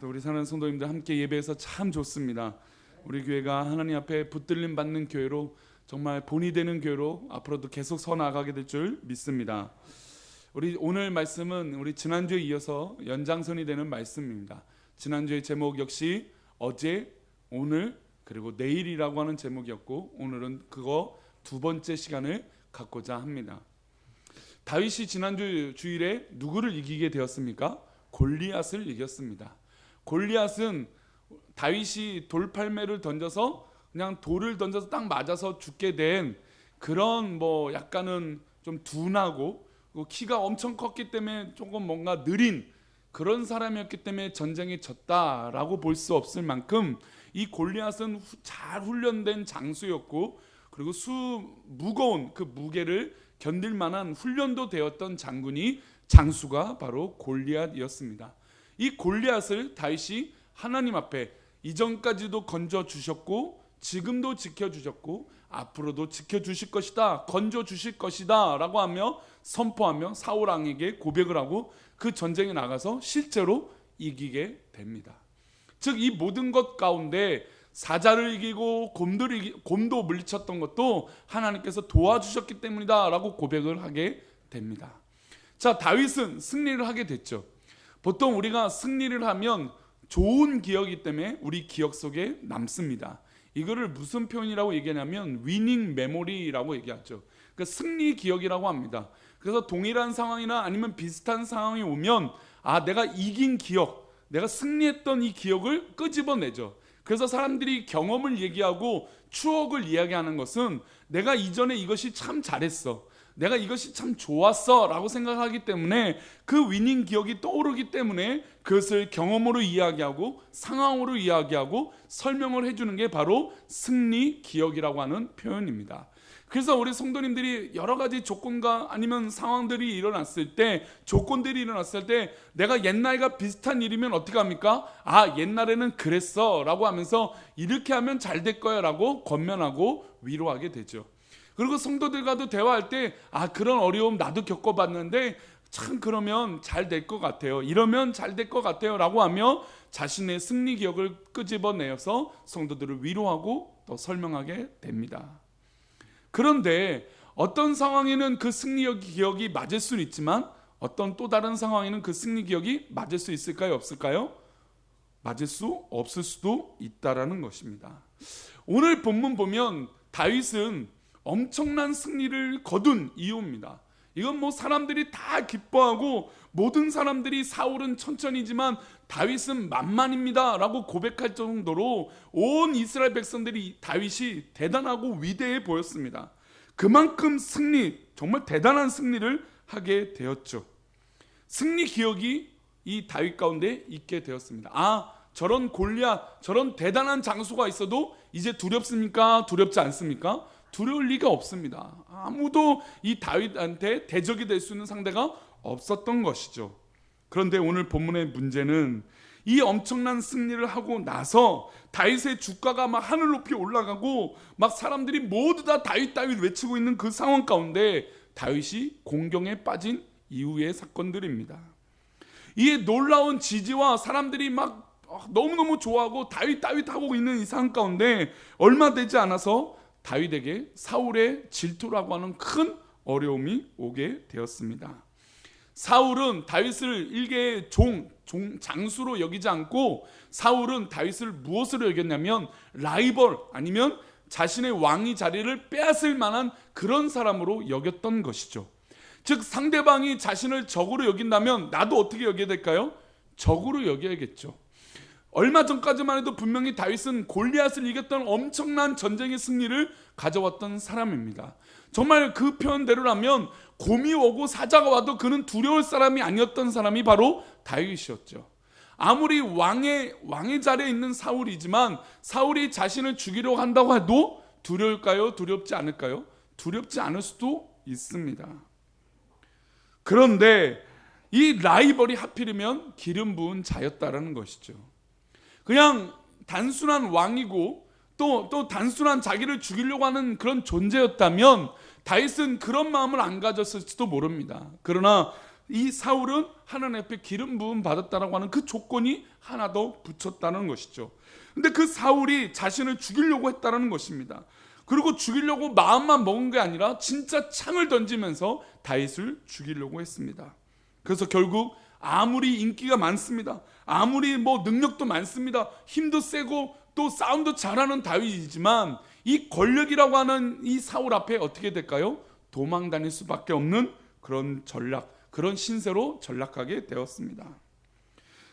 또 우리 사는 성도님들 함께 예배해서 참 좋습니다. 우리 교회가 하나님 앞에 붙들림 받는 교회로 정말 본이 되는 교회로 앞으로도 계속 서 나가게 될 줄 믿습니다. 우리 오늘 말씀은 우리 지난주에 이어서 연장선이 되는 말씀입니다. 지난주의 제목 역시 어제, 오늘 그리고 내일이라고 하는 제목이었고 오늘은 그거 두 번째 시간을 갖고자 합니다. 다윗이 지난주 주일에 누구를 이기게 되었습니까? 골리앗을 이겼습니다. 골리앗은 다윗이 돌팔매를 던져서 그냥 돌을 던져서 딱 맞아서 죽게 된 그런 뭐 약간은 좀 둔하고 키가 엄청 컸기 때문에 조금 뭔가 느린 그런 사람이었기 때문에 전쟁에 졌다라고 볼 수 없을 만큼 이 골리앗은 잘 훈련된 장수였고 그리고 수 무거운 그 무게를 견딜 만한 훈련도 되었던 장군이 장수가 바로 골리앗이었습니다. 이 골리앗을 다윗이 하나님 앞에 이전까지도 건져 주셨고 지금도 지켜 주셨고 앞으로도 지켜 주실 것이다. 건져 주실 것이다라고 하며 선포하며 사울 왕에게 고백을 하고 그 전쟁에 나가서 실제로 이기게 됩니다. 즉 이 모든 것 가운데 사자를 이기고 이기, 곰도 물리쳤던 것도 하나님께서 도와주셨기 때문이다라고 고백을 하게 됩니다. 자, 다윗은 승리를 하게 됐죠. 보통 우리가 승리를 하면 좋은 기억이기 때문에 우리 기억 속에 남습니다. 이거를 무슨 표현이라고 얘기하냐면 위닝 메모리라고 얘기하죠. 그 승리 기억이라고 합니다. 그래서 동일한 상황이나 아니면 비슷한 상황이 오면 아 내가 이긴 기억, 내가 승리했던 이 기억을 끄집어내죠. 그래서 사람들이 경험을 얘기하고 추억을 이야기하는 것은 내가 이전에 이것이 참 잘했어. 내가 이것이 참 좋았어 라고 생각하기 때문에 그 위닝 기억이 떠오르기 때문에 그것을 경험으로 이야기하고 상황으로 이야기하고 설명을 해주는 게 바로 승리 기억이라고 하는 표현입니다. 그래서 우리 성도님들이 여러 가지 조건과 아니면 상황들이 일어났을 때 조건들이 일어났을 때 내가 옛날과 비슷한 일이면 어떻게 합니까? 아 옛날에는 그랬어 라고 하면서 이렇게 하면 잘 될 거야 라고 권면하고 위로하게 되죠. 그리고 성도들과도 대화할 때 아 그런 어려움 나도 겪어봤는데 참 그러면 잘 될 것 같아요. 이러면 잘 될 것 같아요라고 하며 자신의 승리 기억을 끄집어내어서 성도들을 위로하고 또 설명하게 됩니다. 그런데 어떤 상황에는 그 승리 기억이 맞을 수는 있지만 어떤 또 다른 상황에는 그 승리 기억이 맞을 수 있을까요? 없을까요? 맞을 수 없을 수도 있다라는 것입니다. 오늘 본문 보면 다윗은 엄청난 승리를 거둔 이유입니다. 이건 뭐 사람들이 다 기뻐하고 모든 사람들이 사울은 천천히지만 다윗은 만만입니다라고 고백할 정도로 온 이스라엘 백성들이 다윗이 대단하고 위대해 보였습니다. 그만큼 승리 정말 대단한 승리를 하게 되었죠. 승리 기억이 이 다윗 가운데 있게 되었습니다. 아 저런 골리앗 저런 대단한 장수가 있어도 이제 두렵습니까? 두렵지 않습니까? 두려울 리가 없습니다. 아무도 이 다윗한테 대적이 될 수 있는 상대가 없었던 것이죠. 그런데 오늘 본문의 문제는 이 엄청난 승리를 하고 나서 다윗의 주가가 막 하늘 높이 올라가고 막 사람들이 모두 다 다윗 다윗 외치고 있는 그 상황 가운데 다윗이 공경에 빠진 이후의 사건들입니다. 이 놀라운 지지와 사람들이 막 너무너무 좋아하고 다윗 다윗 하고 있는 이 상황 가운데 얼마 되지 않아서 다윗에게 사울의 질투라고 하는 큰 어려움이 오게 되었습니다. 사울은 다윗을 일개의 종, 종 장수로 여기지 않고 사울은 다윗을 무엇으로 여겼냐면 라이벌 아니면 자신의 왕위 자리를 빼앗을 만한 그런 사람으로 여겼던 것이죠. 즉 상대방이 자신을 적으로 여긴다면 나도 어떻게 여겨야 될까요? 적으로 여겨야겠죠. 얼마 전까지만 해도 분명히 다윗은 골리앗을 이겼던 엄청난 전쟁의 승리를 가져왔던 사람입니다. 정말 그 표현대로라면 곰이 오고 사자가 와도 그는 두려울 사람이 아니었던 사람이 바로 다윗이었죠. 아무리 왕의 왕의 자리에 있는 사울이지만 사울이 자신을 죽이려고 한다고 해도 두려울까요? 두렵지 않을까요? 두렵지 않을 수도 있습니다. 그런데 이 라이벌이 하필이면 기름 부은 자였다라는 것이죠. 그냥 단순한 왕이고 또, 또 단순한 자기를 죽이려고 하는 그런 존재였다면 다윗은 그런 마음을 안 가졌을지도 모릅니다. 그러나 이 사울은 하나님 앞에 기름 부음 받았다라고 하는 그 조건이 하나 더 붙였다는 것이죠. 근데 그 사울이 자신을 죽이려고 했다는 것입니다. 그리고 죽이려고 마음만 먹은 게 아니라 진짜 창을 던지면서 다윗을 죽이려고 했습니다. 그래서 결국 아무리 인기가 많습니다. 아무리 뭐 능력도 많습니다. 힘도 세고 또 싸움도 잘하는 다윗이지만 이 권력이라고 하는 이 사울 앞에 어떻게 될까요? 도망 다닐 수밖에 없는 그런 전략, 그런 신세로 전락하게 되었습니다.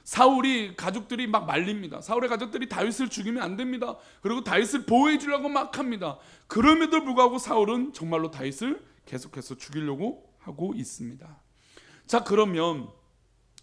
사울이 가족들이 막 말립니다. 사울의 가족들이 다윗을 죽이면 안 됩니다. 그리고 다윗을 보호해 주려고 막 합니다. 그럼에도 불구하고 사울은 정말로 다윗을 계속해서 죽이려고 하고 있습니다. 자, 그러면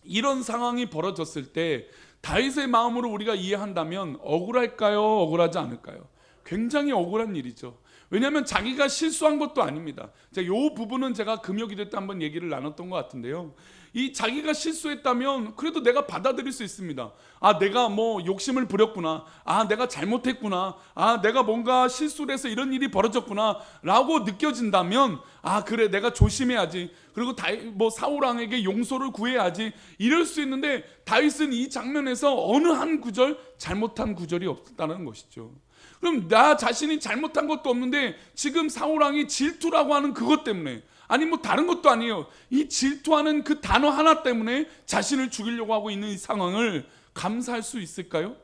이런 상황이 벌어졌을 때 다윗의 마음으로 우리가 이해한다면 억울할까요? 억울하지 않을까요? 굉장히 억울한 일이죠. 왜냐하면 자기가 실수한 것도 아닙니다. 자, 요 부분은 제가 금요기도 때 한번 얘기를 나눴던 것 같은데요. 이 자기가 실수했다면 그래도 내가 받아들일 수 있습니다. 아, 내가 뭐 욕심을 부렸구나. 아, 내가 잘못했구나. 아, 내가 뭔가 실수를 해서 이런 일이 벌어졌구나. 라고 느껴진다면 아, 그래. 내가 조심해야지. 그리고 다이, 뭐 사울왕에게 용서를 구해야지. 이럴 수 있는데 다윗은 이 장면에서 어느 한 구절 잘못한 구절이 없다는 것이죠. 그럼 나 자신이 잘못한 것도 없는데 지금 사울왕이 질투라고 하는 그것 때문에 아니 뭐 다른 것도 아니에요. 이 질투하는 그 단어 하나 때문에 자신을 죽이려고 하고 있는 이 상황을 감사할 수 있을까요?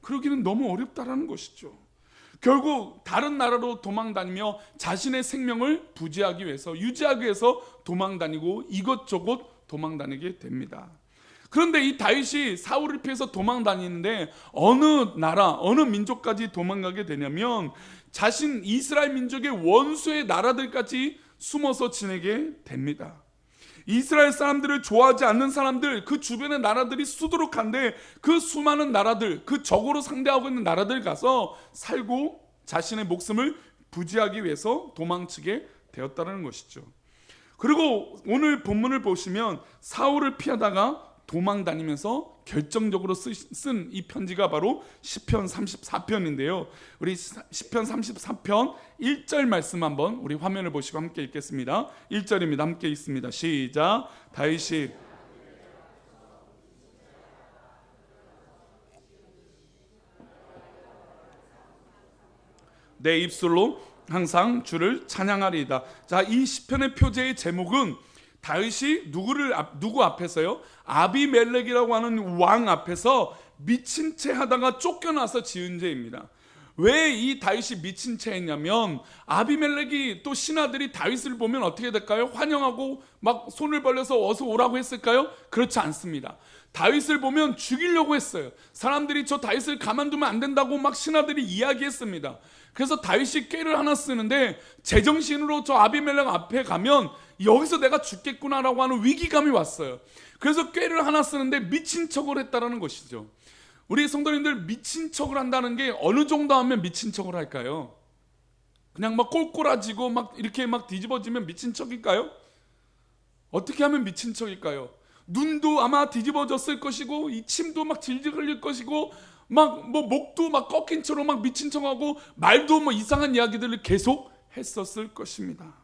그러기는 너무 어렵다라는 것이죠. 결국 다른 나라로 도망 다니며 자신의 생명을 부지하기 위해서 유지하기 위해서 도망 다니고 이것저것 도망 다니게 됩니다. 그런데 이 다윗이 사울을 피해서 도망 다니는데 어느 나라, 어느 민족까지 도망가게 되냐면 자신 이스라엘 민족의 원수의 나라들까지 숨어서 지내게 됩니다. 이스라엘 사람들을 좋아하지 않는 사람들, 그 주변의 나라들이 수두룩한데 그 수많은 나라들, 그 적으로 상대하고 있는 나라들 가서 살고 자신의 목숨을 부지하기 위해서 도망치게 되었다는 것이죠. 그리고 오늘 본문을 보시면 사울을 피하다가 도망 다니면서 결정적으로 쓴 이 편지가 바로 시편 34편인데요. 우리 시편 34편 1절 말씀 한번 우리 화면을 보시고 함께 읽겠습니다. 1절입니다. 함께 읽습니다. 시작. 다윗이 내 입술로 항상 주를 찬양하리이다. 자, 이 시편의 표제의 제목은 다윗이 누구를 누구 앞에서요? 아비멜렉이라고 하는 왕 앞에서 미친 채 하다가 쫓겨나서 지은 죄입니다. 왜 이 다윗이 미친 채 했냐면 아비멜렉이 또 신하들이 다윗을 보면 어떻게 될까요? 환영하고 막 손을 벌려서 어서 오라고 했을까요? 그렇지 않습니다. 다윗을 보면 죽이려고 했어요. 사람들이 저 다윗을 가만두면 안 된다고 막 신하들이 이야기했습니다. 그래서 다윗이 꾀를 하나 쓰는데 제정신으로 저 아비멜렉 앞에 가면 여기서 내가 죽겠구나라고 하는 위기감이 왔어요. 그래서 꾀를 하나 쓰는데 미친 척을 했다라는 것이죠. 우리 성도님들 미친 척을 한다는 게 어느 정도 하면 미친 척을 할까요? 그냥 막 꼴꼴아지고 막 이렇게 막 뒤집어지면 미친 척일까요? 어떻게 하면 미친 척일까요? 눈도 아마 뒤집어졌을 것이고 이 침도 막 질질 흘릴 것이고 막 뭐 목도 막 꺾인 채로 막 미친 척하고 말도 뭐 이상한 이야기들을 계속 했었을 것입니다.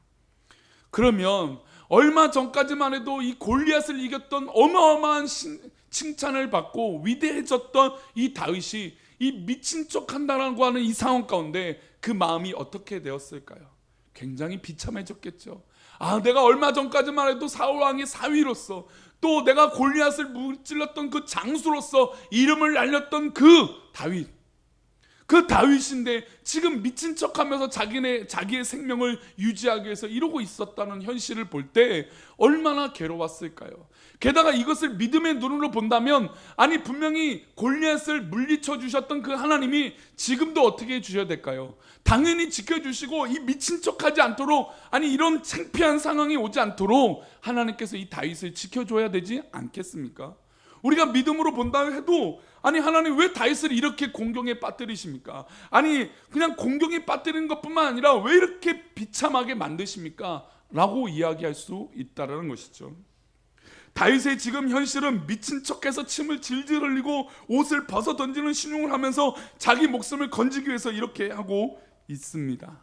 그러면 얼마 전까지만 해도 이 골리앗을 이겼던 어마어마한 칭찬을 받고 위대해졌던 이 다윗이 이 미친 척 한다라고 하는 이 상황 가운데 그 마음이 어떻게 되었을까요? 굉장히 비참해졌겠죠. 아, 내가 얼마 전까지만 해도 사울 왕의 사위로서 또 내가 골리앗을 무찔렀던 그 장수로서 이름을 날렸던 그 다윗. 그 다윗인데 지금 미친 척하면서 자기네 자기의 생명을 유지하기 위해서 이러고 있었다는 현실을 볼 때 얼마나 괴로웠을까요? 게다가 이것을 믿음의 눈으로 본다면 아니 분명히 골리앗을 물리쳐 주셨던 그 하나님이 지금도 어떻게 해 주셔야 될까요? 당연히 지켜 주시고 이 미친 척하지 않도록 아니 이런 창피한 상황이 오지 않도록 하나님께서 이 다윗을 지켜 줘야 되지 않겠습니까? 우리가 믿음으로 본다 해도 아니 하나님 왜 다윗을 이렇게 공경에 빠뜨리십니까? 아니 그냥 공경에 빠뜨리는 것뿐만 아니라 왜 이렇게 비참하게 만드십니까? 라고 이야기할 수 있다라는 것이죠. 다윗의 지금 현실은 미친 척해서 침을 질질 흘리고 옷을 벗어 던지는 신용을 하면서 자기 목숨을 건지기 위해서 이렇게 하고 있습니다.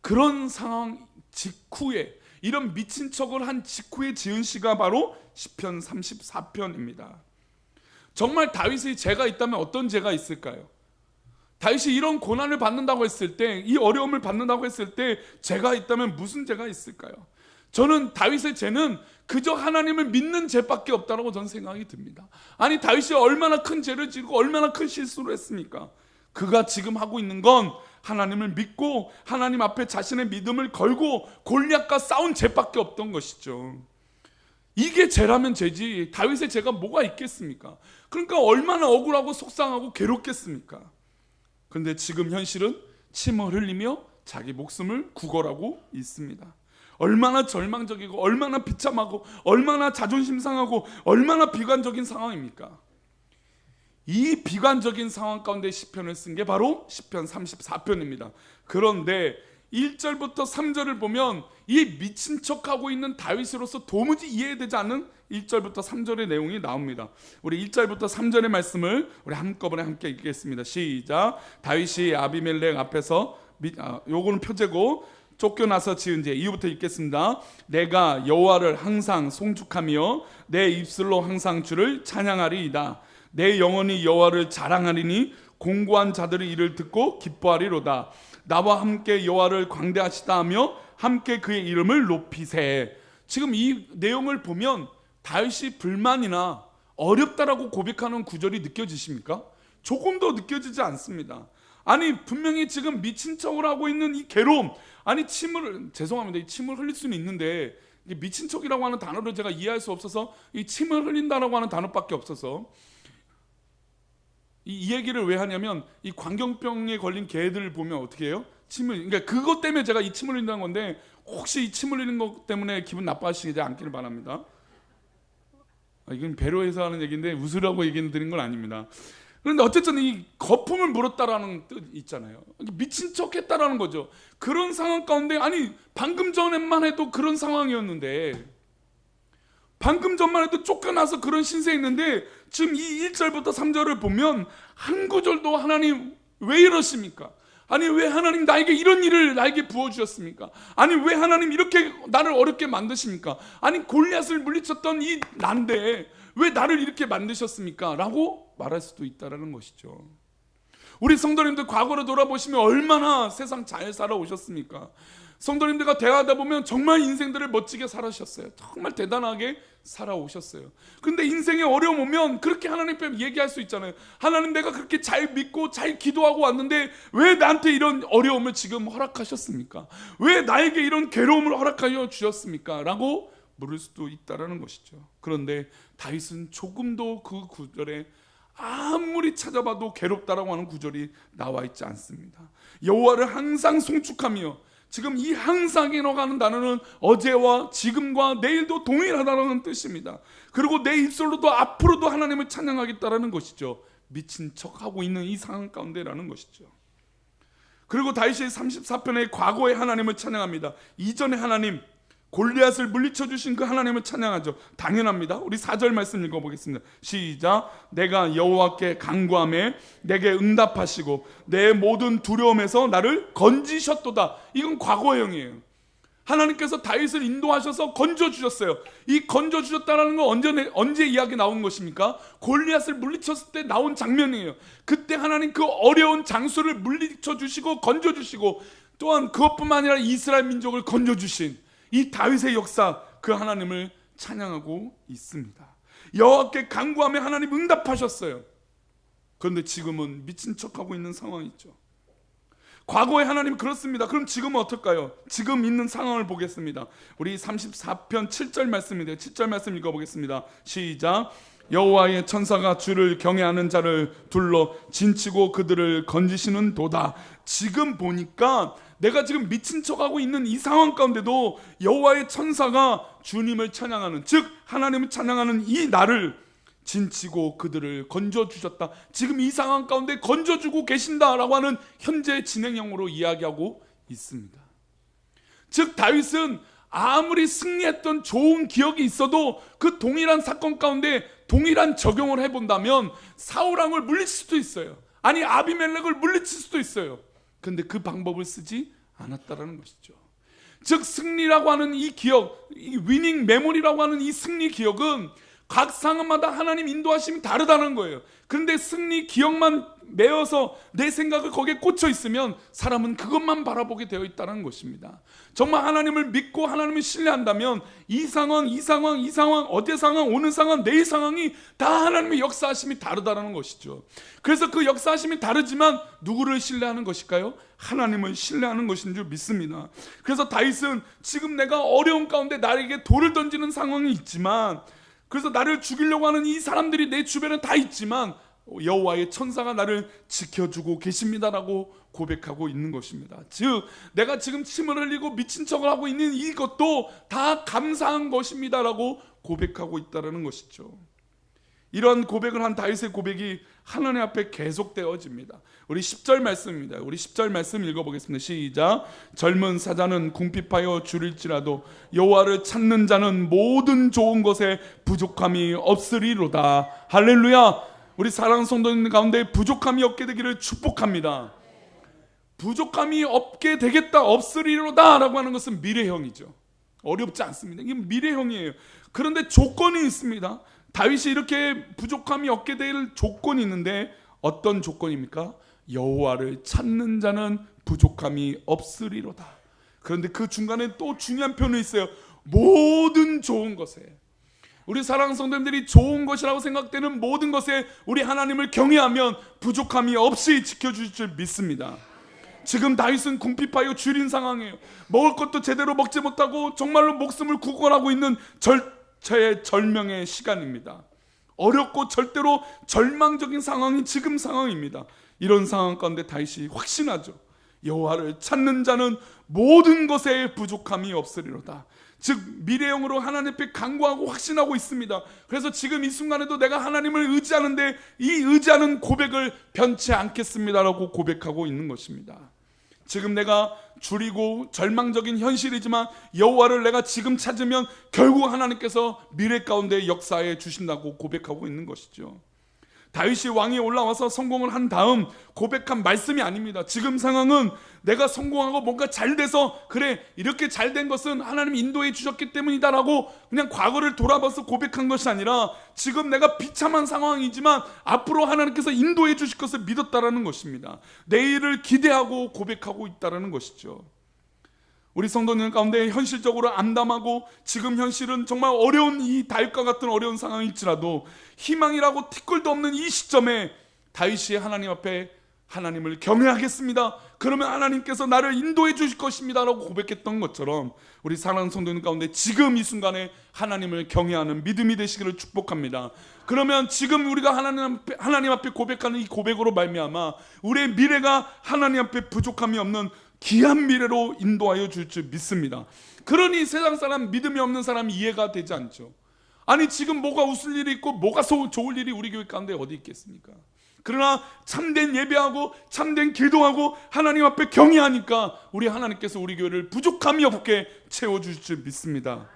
그런 상황 직후에 이런 미친 척을 한 직후에 지은 시가 바로 시편 34편입니다. 정말 다윗의 죄가 있다면 어떤 죄가 있을까요? 다윗이 이런 고난을 받는다고 했을 때, 이 어려움을 받는다고 했을 때 죄가 있다면 무슨 죄가 있을까요? 저는 다윗의 죄는 그저 하나님을 믿는 죄밖에 없다고 저는 생각이 듭니다. 아니 다윗이 얼마나 큰 죄를 지고 얼마나 큰 실수를 했습니까? 그가 지금 하고 있는 건 하나님을 믿고 하나님 앞에 자신의 믿음을 걸고 골리앗과 싸운 죄밖에 없던 것이죠. 이게 죄라면 죄지 다윗의 죄가 뭐가 있겠습니까? 그러니까 얼마나 억울하고 속상하고 괴롭겠습니까? 그런데 지금 현실은 침을 흘리며 자기 목숨을 구걸하고 있습니다. 얼마나 절망적이고 얼마나 비참하고 얼마나 자존심 상하고 얼마나 비관적인 상황입니까? 이 비관적인 상황 가운데 시편을 쓴 게 바로 시편 34편입니다. 그런데 1절부터 3절을 보면 이 미친 척하고 있는 다윗으로서 도무지 이해되지 않는 1절부터 3절의 내용이 나옵니다. 우리 1절부터 3절의 말씀을 우리 한꺼번에 함께 읽겠습니다. 시작. 다윗이 아비멜렉 앞에서 미, 아, 요거는 표제고 쫓겨나서 지은 죄 이유부터 읽겠습니다. 내가 여호와를 항상 송축하며 내 입술로 항상 주를 찬양하리이다. 내 영혼이 여호와를 자랑하리니 공고한 자들의 일을 듣고 기뻐하리로다. 나와 함께 여호와를 광대하시다 하며 함께 그의 이름을 높이세. 지금 이 내용을 보면 다윗이 불만이나 어렵다라고 고백하는 구절이 느껴지십니까? 조금도 느껴지지 않습니다. 아니 분명히 지금 미친 척을 하고 있는 이 괴로움 아니 침을 죄송합니다 이 침을 흘릴 수는 있는데 미친 척이라고 하는 단어를 제가 이해할 수 없어서 이 침을 흘린다라고 하는 단어밖에 없어서 이, 이 얘기를 왜 하냐면 이 광경병에 걸린 개들을 보면 어떻게 해요? 침을 그러니까 그것 때문에 제가 이 침을 흘린다는 건데 혹시 이 침을 흘리는 것 때문에 기분 나빠하시지 않기를 바랍니다. 아, 이건 배려해서 하는 얘기인데 웃으라고 얘기 드린 건 아닙니다. 그런데 어쨌든 이 거품을 물었다라는 뜻 있잖아요. 미친 척 했다라는 거죠. 그런 상황 가운데 아니 방금 전에만 해도 그런 상황이었는데 방금 전만 해도 쫓겨나서 그런 신세했는데 지금 이 1절부터 3절을 보면 한 구절도 하나님 왜 이러십니까? 아니 왜 하나님 나에게 이런 일을 나에게 부어 주셨습니까? 아니 왜 하나님 이렇게 나를 어렵게 만드십니까? 아니 골리앗을 물리쳤던 이 난데 왜 나를 이렇게 만드셨습니까? 라고 말할 수도 있다라는 것이죠. 우리 성도님들 과거로 돌아보시면 얼마나 세상 잘 살아오셨습니까? 성도님들과 대화하다 보면 정말 인생들을 멋지게 살아셨어요. 정말 대단하게 살아오셨어요. 근데 인생에 어려움 오면 그렇게 하나님 앞에 얘기할 수 있잖아요. 하나님 내가 그렇게 잘 믿고 잘 기도하고 왔는데 왜 나한테 이런 어려움을 지금 허락하셨습니까? 왜 나에게 이런 괴로움을 허락하여 주셨습니까? 라고 물을 수도 있다라는 것이죠. 그런데 다윗은 조금도 그 구절에 아무리 찾아봐도 괴롭다라고 하는 구절이 나와 있지 않습니다. 여호와를 항상 송축하며 지금 이 항상이라고 하는 단어는 어제와 지금과 내일도 동일하다는 뜻입니다. 그리고 내 입술로도 앞으로도 하나님을 찬양하겠다라는 것이죠. 미친 척하고 있는 이 상황 가운데라는 것이죠. 그리고 다윗이 34편의 과거의 하나님을 찬양합니다. 이전의 하나님 골리앗을 물리쳐 주신 그 하나님을 찬양하죠. 당연합니다. 우리 4절 말씀 읽어 보겠습니다. 시작. 내가 여호와께 간구함에 내게 응답하시고 내 모든 두려움에서 나를 건지셨도다. 이건 과거형이에요. 하나님께서 다윗을 인도하셔서 건져 주셨어요. 이 건져 주셨다라는 건 언제 언제 이야기 나온 것입니까? 골리앗을 물리쳤을 때 나온 장면이에요. 그때 하나님 그 어려운 장수를 물리쳐 주시고 건져 주시고 또한 그것뿐만 아니라 이스라엘 민족을 건져 주신 이 다윗의 역사 그 하나님을 찬양하고 있습니다. 여호와께 간구하며 하나님 응답하셨어요. 그런데 지금은 미친 척하고 있는 상황이죠. 과거에 하나님 그렇습니다. 그럼 지금은 어떨까요? 지금 있는 상황을 보겠습니다. 우리 34편 7절 말씀인데요. 7절 말씀 읽어보겠습니다. 시작. 여호와의 천사가 주를 경외하는 자를 둘러 진치고 그들을 건지시는 도다. 지금 보니까 내가 지금 미친 척하고 있는 이 상황 가운데도 여호와의 천사가 주님을 찬양하는 즉 하나님을 찬양하는 이 나를 진치고 그들을 건져 주셨다. 지금 이 상황 가운데 건져 주고 계신다라고 하는 현재 진행형으로 이야기하고 있습니다. 즉 다윗은 아무리 승리했던 좋은 기억이 있어도 그 동일한 사건 가운데 동일한 적용을 해본다면 사울 왕을 물리칠 수도 있어요. 아니 아비멜렉을 물리칠 수도 있어요. 근데 그 방법을 쓰지 않았다라는 것이죠. 즉 승리라고 하는 이 기억, 이 위닝 메모리라고 하는 이 승리 기억은 각 상황마다 하나님 인도하심이 다르다는 거예요. 그런데 승리 기억만 메어서 내 생각을 거기에 꽂혀 있으면 사람은 그것만 바라보게 되어 있다는 것입니다. 정말 하나님을 믿고 하나님을 신뢰한다면 이 상황, 이 상황, 이 상황, 어디 상황, 오는 상황, 내일 상황이 다 하나님의 역사하심이 다르다는 것이죠. 그래서 그 역사하심이 다르지만 누구를 신뢰하는 것일까요? 하나님을 신뢰하는 것인 줄 믿습니다. 그래서 다윗은 지금 내가 어려운 가운데 나에게 돌을 던지는 상황이 있지만 그래서 나를 죽이려고 하는 이 사람들이 내 주변에 다 있지만 여호와의 천사가 나를 지켜주고 계십니다라고 고백하고 있는 것입니다. 즉 내가 지금 침을 흘리고 미친 척을 하고 있는 이것도 다 감사한 것입니다라고 고백하고 있다라는 것이죠. 이런 고백을 한 다윗의 고백이 하나님 앞에 계속되어집니다. 우리 10절 말씀입니다. 우리 10절 말씀 읽어보겠습니다. 시작. 젊은 사자는 궁핍하여 줄일지라도 여호와를 찾는 자는 모든 좋은 것에 부족함이 없으리로다. 할렐루야. 우리 사랑하는 성도님 가운데 부족함이 없게 되기를 축복합니다. 부족함이 없게 되겠다, 없으리로다라고 하는 것은 미래형이죠. 어렵지 않습니다. 이게 미래형이에요. 그런데 조건이 있습니다. 다윗이 이렇게 부족함이 없게 될 조건이 있는데 어떤 조건입니까? 여호와를 찾는 자는 부족함이 없으리로다. 그런데 그 중간에 또 중요한 표현이 있어요. 모든 좋은 것에 우리 사랑하는 성도님들이 좋은 것이라고 생각되는 모든 것에 우리 하나님을 경외하면 부족함이 없이 지켜주실 줄 믿습니다. 지금 다윗은 궁핍하여 줄인 상황이에요. 먹을 것도 제대로 먹지 못하고 정말로 목숨을 구걸하고 있는 절 체의 절명의 시간입니다. 어렵고 절대로 절망적인 상황이 지금 상황입니다. 이런 상황 가운데 다윗이 확신하죠. 여호와를 찾는 자는 모든 것에 부족함이 없으리로다. 즉 미래형으로 하나님 앞에 간구하고 확신하고 있습니다. 그래서 지금 이 순간에도 내가 하나님을 의지하는데 이 의지하는 고백을 변치 않겠습니다라고 고백하고 있는 것입니다. 지금 내가 줄이고 절망적인 현실이지만 여호와를 내가 지금 찾으면 결국 하나님께서 미래 가운데 역사해 주신다고 고백하고 있는 것이죠. 다윗이 왕이 올라와서 성공을 한 다음 고백한 말씀이 아닙니다. 지금 상황은 내가 성공하고 뭔가 잘 돼서 그래 이렇게 잘 된 것은 하나님 인도해 주셨기 때문이다라고 그냥 과거를 돌아봐서 고백한 것이 아니라 지금 내가 비참한 상황이지만 앞으로 하나님께서 인도해 주실 것을 믿었다라는 것입니다. 내일을 기대하고 고백하고 있다라는 것이죠. 우리 성도님 가운데 현실적으로 암담하고 지금 현실은 정말 어려운 이 다윗과 같은 어려운 상황일지라도 희망이라고 티끌도 없는 이 시점에 다윗이 하나님 앞에 하나님을 경외하겠습니다. 그러면 하나님께서 나를 인도해 주실 것입니다라고 고백했던 것처럼 우리 사랑하는 성도님 가운데 지금 이 순간에 하나님을 경외하는 믿음이 되시기를 축복합니다. 그러면 지금 우리가 하나님 앞에, 하나님 앞에 고백하는 이 고백으로 말미암아 우리의 미래가 하나님 앞에 부족함이 없는 귀한 미래로 인도하여 줄 줄 믿습니다. 그러니 세상 사람 믿음이 없는 사람 이해가 되지 않죠. 아니 지금 뭐가 웃을 일이 있고 뭐가 소- 좋을 일이 우리 교회 가운데 어디 있겠습니까? 그러나 참된 예배하고 참된 기도하고 하나님 앞에 경외하니까 우리 하나님께서 우리 교회를 부족함이 없게 채워 주실 줄 믿습니다.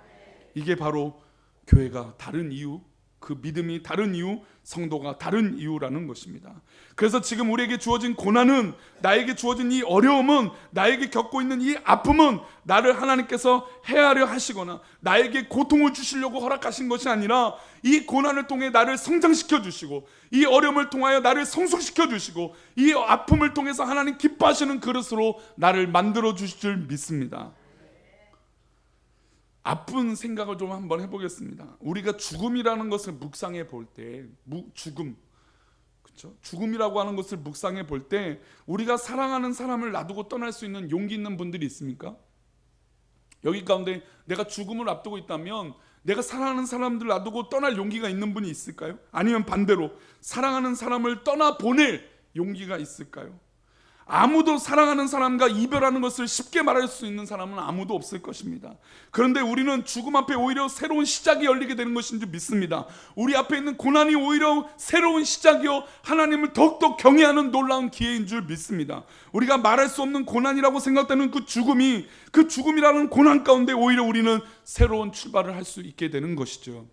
이게 바로 교회가 다른 이유, 그 믿음이 다른 이유, 성도가 다른 이유라는 것입니다. 그래서 지금 우리에게 주어진 고난은 나에게 주어진 이 어려움은 나에게 겪고 있는 이 아픔은 나를 하나님께서 해하려 하시거나 나에게 고통을 주시려고 허락하신 것이 아니라 이 고난을 통해 나를 성장시켜 주시고 이 어려움을 통하여 나를 성숙시켜 주시고 이 아픔을 통해서 하나님 기뻐하시는 그릇으로 나를 만들어 주실 줄 믿습니다. 아픈 생각을 좀 한번 해보겠습니다. 우리가 죽음이라는 것을 묵상해 볼 때, 죽음, 그렇죠? 죽음이라고 하는 것을 묵상해 볼 때, 우리가 사랑하는 사람을 놔두고 떠날 수 있는 용기 있는 분들이 있습니까? 여기 가운데 내가 죽음을 앞두고 있다면, 내가 사랑하는 사람들 놔두고 떠날 용기가 있는 분이 있을까요? 아니면 반대로 사랑하는 사람을 떠나 보낼 용기가 있을까요? 아무도 사랑하는 사람과 이별하는 것을 쉽게 말할 수 있는 사람은 아무도 없을 것입니다. 그런데 우리는 죽음 앞에 오히려 새로운 시작이 열리게 되는 것인 줄 믿습니다. 우리 앞에 있는 고난이 오히려 새로운 시작이요. 하나님을 더욱더 경외하는 놀라운 기회인 줄 믿습니다. 우리가 말할 수 없는 고난이라고 생각되는 그 죽음이 그 죽음이라는 고난 가운데 오히려 우리는 새로운 출발을 할 수 있게 되는 것이죠.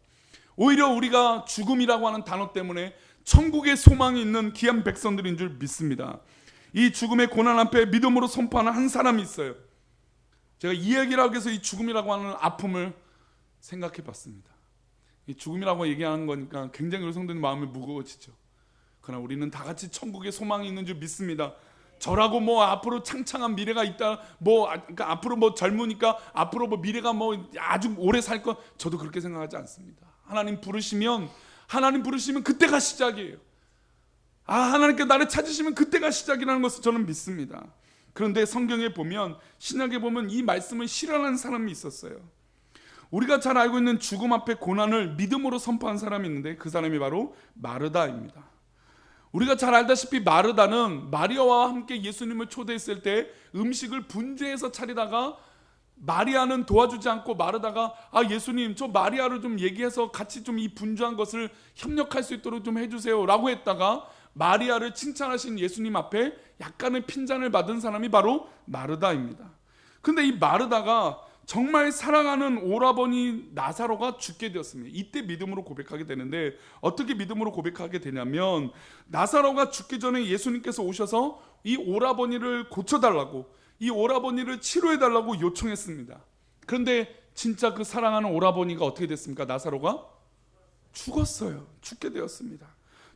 오히려 우리가 죽음이라고 하는 단어 때문에 천국의 소망이 있는 귀한 백성들인 줄 믿습니다. 이 죽음의 고난 앞에 믿음으로 선포하는 한 사람이 있어요. 제가 이야기라고 해서 이 죽음이라고 하는 아픔을 생각해 봤습니다. 이 죽음이라고 얘기하는 거니까 굉장히 우리 성도님 마음이 무거워지죠. 그러나 우리는 다 같이 천국에 소망이 있는 줄 믿습니다. 저라고 뭐 앞으로 창창한 미래가 있다. 뭐 아, 그러니까 앞으로 뭐 젊으니까 앞으로 뭐 미래가 뭐 아주 오래 살거 저도 그렇게 생각하지 않습니다. 하나님 부르시면 하나님 부르시면 그때가 시작이에요. 아 하나님께 나를 찾으시면 그때가 시작이라는 것을 저는 믿습니다. 그런데 성경에 보면 신약에 보면 이 말씀을 실현하는 사람이 있었어요. 우리가 잘 알고 있는 죽음 앞에 고난을 믿음으로 선포한 사람이 있는데 그 사람이 바로 마르다입니다. 우리가 잘 알다시피 마르다는 마리아와 함께 예수님을 초대했을 때 음식을 분주해서 차리다가 마리아는 도와주지 않고 마르다가 아 예수님 저 마리아를 좀 얘기해서 같이 좀 이 분주한 것을 협력할 수 있도록 좀 해주세요라고 했다가 마리아를 칭찬하신 예수님 앞에 약간의 핀잔을 받은 사람이 바로 마르다입니다. 근데 이 마르다가 정말 사랑하는 오라버니 나사로가 죽게 되었습니다. 이때 믿음으로 고백하게 되는데 어떻게 믿음으로 고백하게 되냐면 나사로가 죽기 전에 예수님께서 오셔서 이 오라버니를 고쳐달라고 이 오라버니를 치료해달라고 요청했습니다. 그런데 진짜 그 사랑하는 오라버니가 어떻게 됐습니까? 나사로가 죽었어요. 죽게 되었습니다.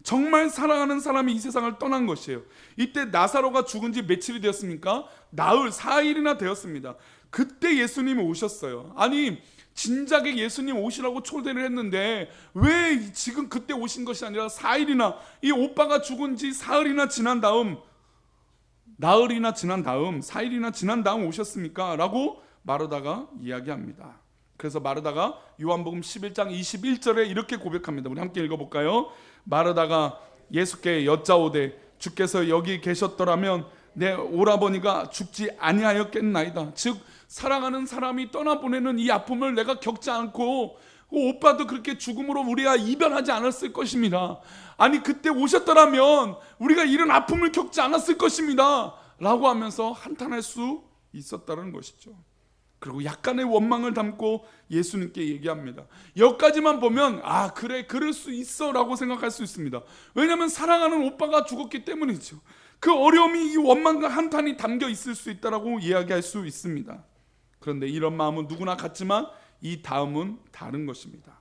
정말 사랑하는 사람이 이 세상을 떠난 것이에요. 이때 나사로가 죽은 지 며칠이 되었습니까? 나흘, 4일이나 되었습니다. 그때 예수님이 오셨어요. 아니, 진작에 예수님 오시라고 초대를 했는데 왜 지금 그때 오신 것이 아니라 4일이나 이 오빠가 죽은 지 사흘이나 지난 다음 나흘이나 지난 다음 4일이나 지난 다음 오셨습니까? 라고 마르다가 이야기합니다. 그래서 마르다가 요한복음 11장 21절에 이렇게 고백합니다. 우리 함께 읽어볼까요? 마르다가 예수께 여짜오되 주께서 여기 계셨더라면 내 오라버니가 죽지 아니하였겠나이다. 즉 사랑하는 사람이 떠나보내는 이 아픔을 내가 겪지 않고 그 오빠도 그렇게 죽음으로 우리가 이별하지 않았을 것입니다. 아니 그때 오셨더라면 우리가 이런 아픔을 겪지 않았을 것입니다. 라고 하면서 한탄할 수 있었다는 것이죠. 그리고 약간의 원망을 담고 예수님께 얘기합니다. 여기까지만 보면 아 그래 그럴 수 있어라고 생각할 수 있습니다. 왜냐하면 사랑하는 오빠가 죽었기 때문이죠. 그 어려움이 이 원망과 한탄이 담겨 있을 수 있다라고 이야기할 수 있습니다. 그런데 이런 마음은 누구나 같지만 이 다음은 다른 것입니다.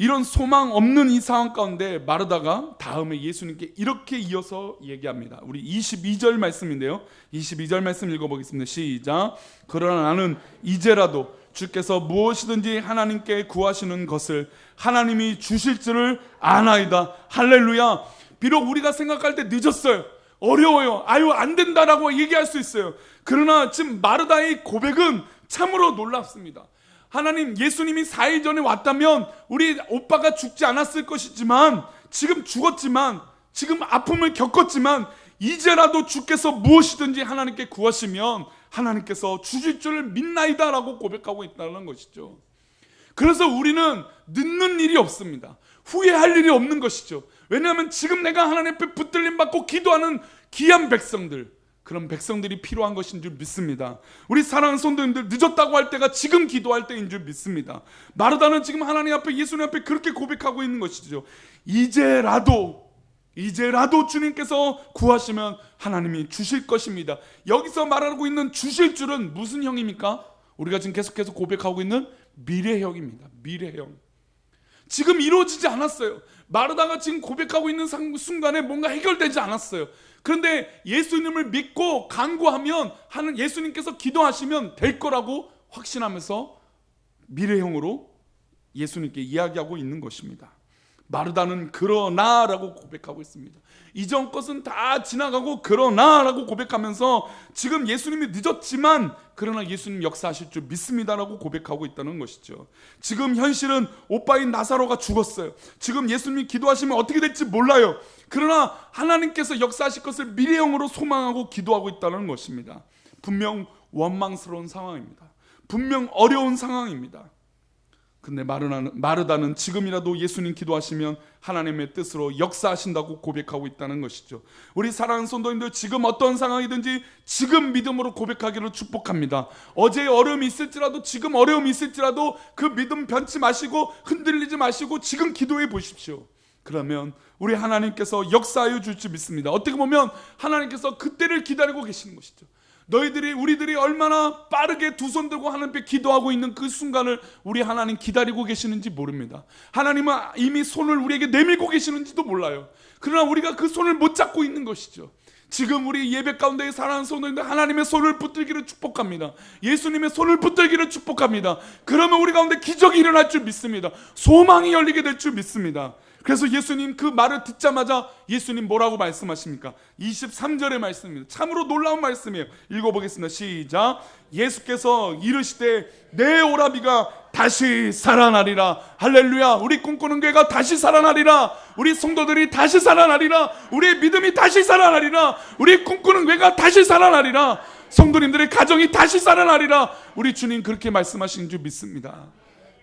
이런 소망 없는 이 상황 가운데 마르다가 다음에 예수님께 이렇게 이어서 얘기합니다. 우리 22절 말씀인데요. 22절 말씀 읽어보겠습니다. 시작. 그러나 나는 이제라도 주께서 무엇이든지 하나님께 구하시는 것을 하나님이 주실 줄을 아나이다. 할렐루야. 비록 우리가 생각할 때 늦었어요. 어려워요. 아유, 안 된다라고 얘기할 수 있어요. 그러나 지금 마르다의 고백은 참으로 놀랍습니다. 하나님, 예수님이 4일 전에 왔다면 우리 오빠가 죽지 않았을 것이지만 지금 죽었지만 지금 아픔을 겪었지만 이제라도 주께서 무엇이든지 하나님께 구하시면 하나님께서 주실 줄을 믿나이다라고 고백하고 있다는 것이죠. 그래서 우리는 늦는 일이 없습니다. 후회할 일이 없는 것이죠. 왜냐하면 지금 내가 하나님 앞에 붙들림 받고 기도하는 귀한 백성들, 그런 백성들이 필요한 것인 줄 믿습니다. 우리 사랑하는 성도님들 늦었다고 할 때가 지금 기도할 때인 줄 믿습니다. 마르다는 지금 하나님 앞에 예수님 앞에 그렇게 고백하고 있는 것이죠. 이제라도 이제라도 주님께서 구하시면 하나님이 주실 것입니다. 여기서 말하고 있는 주실 줄은 무슨 형입니까? 우리가 지금 계속해서 고백하고 있는 미래형입니다. 미래형. 지금 이루어지지 않았어요. 마르다가 지금 고백하고 있는 순간에 뭔가 해결되지 않았어요. 그런데 예수님을 믿고 간구하면 하는 예수님께서 기도하시면 될 거라고 확신하면서 미래형으로 예수님께 이야기하고 있는 것입니다. 마르다는 그러나라고 고백하고 있습니다. 이전 것은 다 지나가고 그러나라고 고백하면서 지금 예수님이 늦었지만 그러나 예수님 역사하실 줄 믿습니다라고 고백하고 있다는 것이죠. 지금 현실은 오빠인 나사로가 죽었어요. 지금 예수님이 기도하시면 어떻게 될지 몰라요. 그러나 하나님께서 역사하실 것을 미래형으로 소망하고 기도하고 있다는 것입니다. 분명 원망스러운 상황입니다. 분명 어려운 상황입니다. 근데 마르다는, 마르다는 지금이라도 예수님 기도하시면 하나님의 뜻으로 역사하신다고 고백하고 있다는 것이죠. 우리 사랑하는 성도님들 지금 어떤 상황이든지 지금 믿음으로 고백하기를 축복합니다. 어제 어려움이 있을지라도 지금 어려움이 있을지라도 그 믿음 변치 마시고 흔들리지 마시고 지금 기도해 보십시오. 그러면 우리 하나님께서 역사하여 줄지 믿습니다. 어떻게 보면 하나님께서 그때를 기다리고 계시는 것이죠. 너희들이 우리들이 얼마나 빠르게 두 손 들고 하나님 앞에 기도하고 있는 그 순간을 우리 하나님 기다리고 계시는지 모릅니다. 하나님은 이미 손을 우리에게 내밀고 계시는지도 몰라요. 그러나 우리가 그 손을 못 잡고 있는 것이죠. 지금 우리 예배 가운데 사랑하는 성도님들 하나님의 손을 붙들기를 축복합니다. 예수님의 손을 붙들기를 축복합니다. 그러면 우리 가운데 기적이 일어날 줄 믿습니다. 소망이 열리게 될 줄 믿습니다. 그래서 예수님 그 말을 듣자마자 예수님 뭐라고 말씀하십니까? 23절의 말씀입니다. 참으로 놀라운 말씀이에요. 읽어보겠습니다. 시작. 예수께서 이르시되 내 오라비가 다시 살아나리라. 할렐루야. 우리 꿈꾸는 교회가 다시 살아나리라. 우리 성도들이 다시 살아나리라. 우리의 믿음이 다시 살아나리라. 우리 꿈꾸는 교회가 다시 살아나리라. 성도님들의 가정이 다시 살아나리라. 우리 주님 그렇게 말씀하신 줄 믿습니다.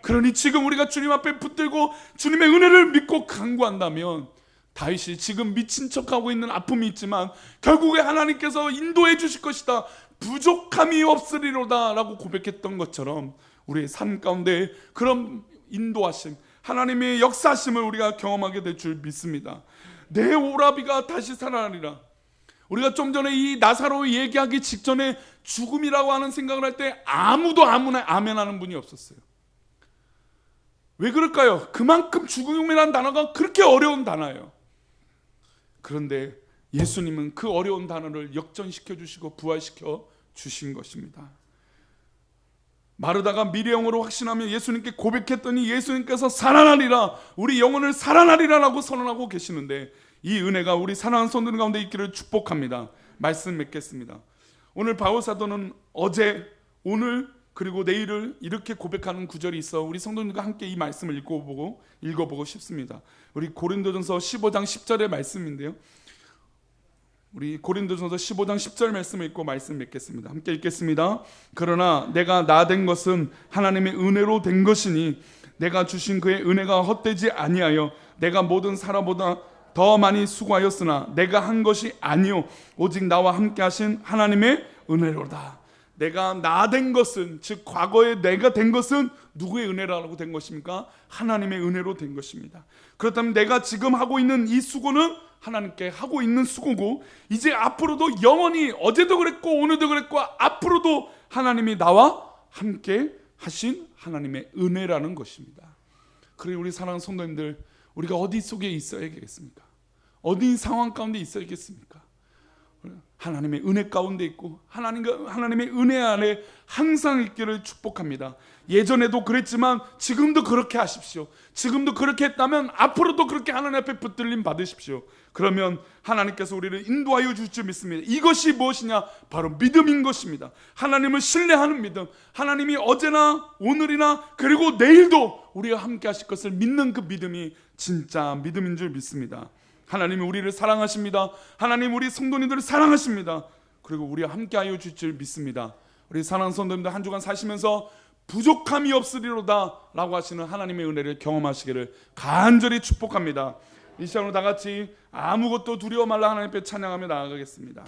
그러니 지금 우리가 주님 앞에 붙들고 주님의 은혜를 믿고 간구한다면 다윗이 지금 미친 척하고 있는 아픔이 있지만 결국에 하나님께서 인도해 주실 것이다. 부족함이 없으리로다라고 고백했던 것처럼 우리의 삶 가운데 그런 인도하심, 하나님의 역사하심을 우리가 경험하게 될 줄 믿습니다. 내 오라비가 다시 살아나리라. 우리가 좀 전에 이 나사로 얘기하기 직전에 죽음이라고 하는 생각을 할 때 아무도 아무나 아멘하는 분이 없었어요. 왜 그럴까요? 그만큼 죽음이라는 단어가 그렇게 어려운 단어예요. 그런데 예수님은 그 어려운 단어를 역전시켜 주시고 부활시켜 주신 것입니다. 마르다가 미래 영으로 확신하며 예수님께 고백했더니 예수님께서 살아나리라 우리 영혼을 살아나리라라고 선언하고 계시는데 이 은혜가 우리 사랑하는 손들 가운데 있기를 축복합니다. 말씀 맺겠습니다. 오늘 바울 사도는 어제 오늘 그리고 내일을 이렇게 고백하는 구절이 있어 우리 성도님과 함께 이 말씀을 읽어보고 읽어보고 싶습니다. 우리 고린도전서 15장 10절의 말씀인데요. 우리 고린도전서 15장 10절 말씀을 읽고 말씀 맺겠습니다. 함께 읽겠습니다. 그러나 내가 나 된 것은 하나님의 은혜로 된 것이니 내가 주신 그의 은혜가 헛되지 아니하여 내가 모든 사람보다 더 많이 수고하였으나 내가 한 것이 아니요 오직 나와 함께 하신 하나님의 은혜로다. 내가 나 된 것은 즉 과거에 내가 된 것은 누구의 은혜라고 된 것입니까? 하나님의 은혜로 된 것입니다. 그렇다면 내가 지금 하고 있는 이 수고는 하나님께 하고 있는 수고고 이제 앞으로도 영원히 어제도 그랬고 오늘도 그랬고 앞으로도 하나님이 나와 함께 하신 하나님의 은혜라는 것입니다. 그리고 우리 사랑하는 성도님들 우리가 어디 속에 있어야겠습니까? 어디 상황 가운데 있어야겠습니까? 하나님의 은혜 가운데 있고 하나님과 하나님의 은혜 안에 항상 있기를 축복합니다. 예전에도 그랬지만 지금도 그렇게 하십시오. 지금도 그렇게 했다면 앞으로도 그렇게 하나님 앞에 붙들림 받으십시오. 그러면 하나님께서 우리를 인도하여 주실 줄 믿습니다. 이것이 무엇이냐? 바로 믿음인 것입니다. 하나님을 신뢰하는 믿음. 하나님이 어제나 오늘이나 그리고 내일도 우리와 함께 하실 것을 믿는 그 믿음이 진짜 믿음인 줄 믿습니다. 하나님이 우리를 사랑하십니다. 하나님 우리 성도님들을 사랑하십니다. 그리고 우리와 함께하여 주실 줄 믿습니다. 우리 사랑하는 성도님들 한 주간 사시면서 부족함이 없으리로다라고 하시는 하나님의 은혜를 경험하시기를 간절히 축복합니다. 이 시간으로 다 같이 아무것도 두려워 말라 하나님 앞에 찬양하며 나아가겠습니다.